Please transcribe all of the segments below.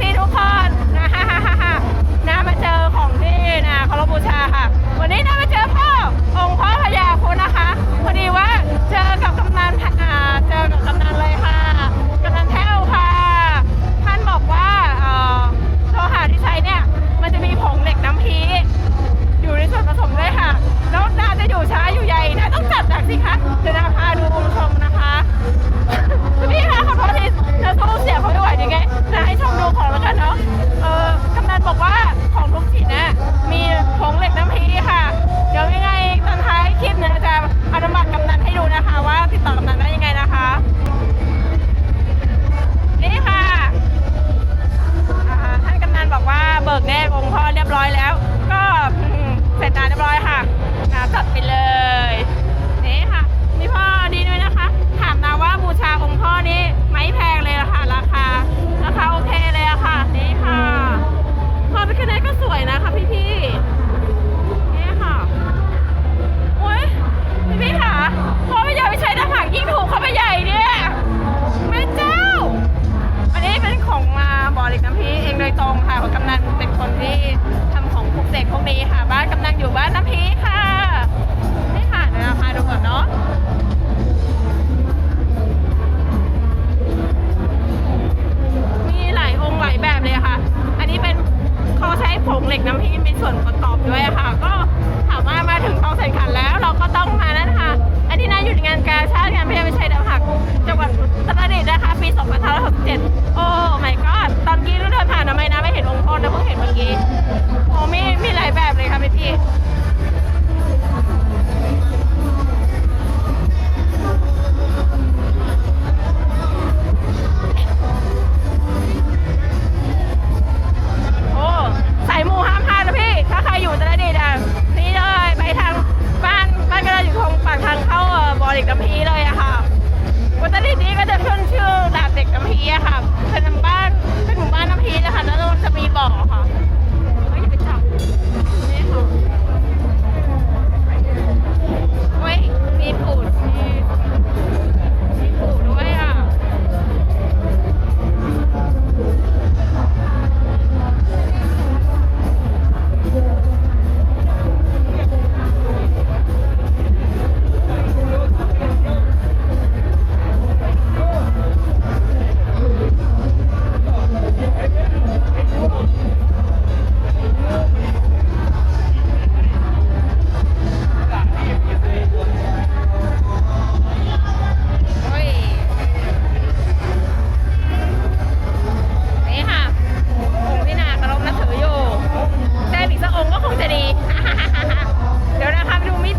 พี่ทุกคนนะฮ่าฮ่าฮ่าน้มาเจอของที่นะคารพบูชาค่ะ วันนี้น้ามาเจอพ่อองค์พ่อพญาคุณนะคะพอดีว่าเจอกับกำนันอ่าเจอกับกำนันเลยค่ะ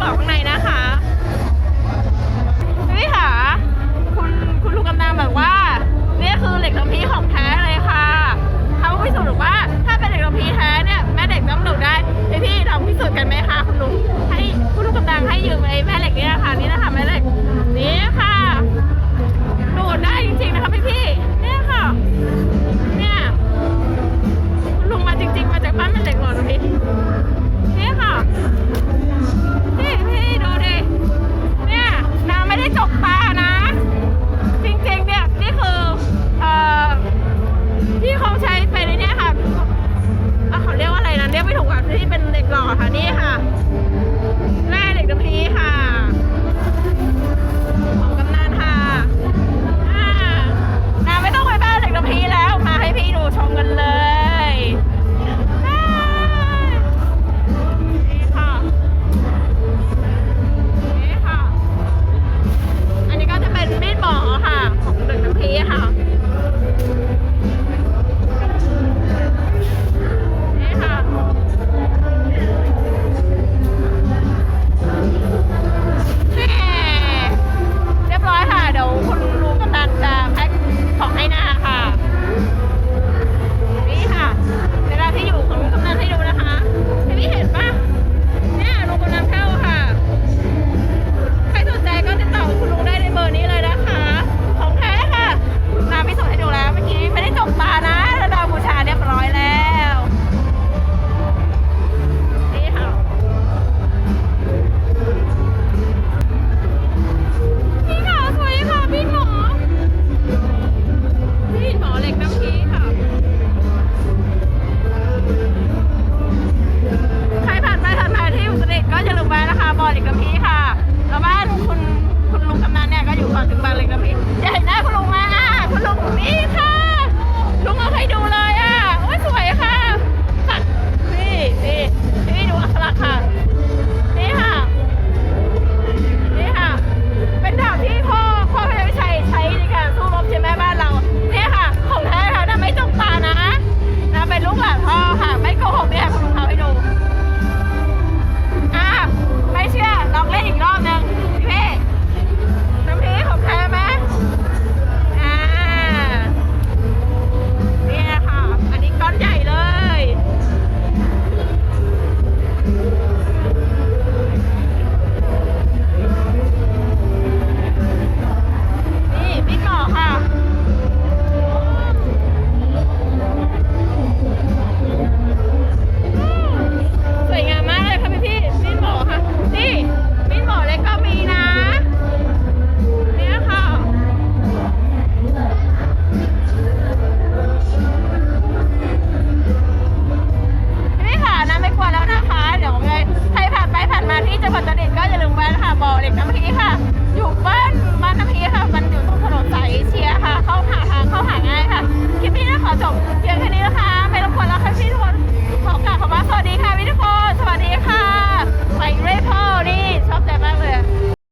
ต่อข้างในนะคะนี่ค่ะคุณคุณลูกกำนันบอกว่านี่คือเหล็กลำพีของแท้เลยค่ะเขาพิสูจน์ว่าถ้าเป็นเหล็กลำพีแท้เนี่ยแม่เด็กต้องดูได้พี่พี่ลองพิสูจน์กันไหมคะคุณลุงให้คุณลูกกำนังให้ยืมไอ้แม่เหล็กนี่นะคะนี่นะคะแม่เหล็ก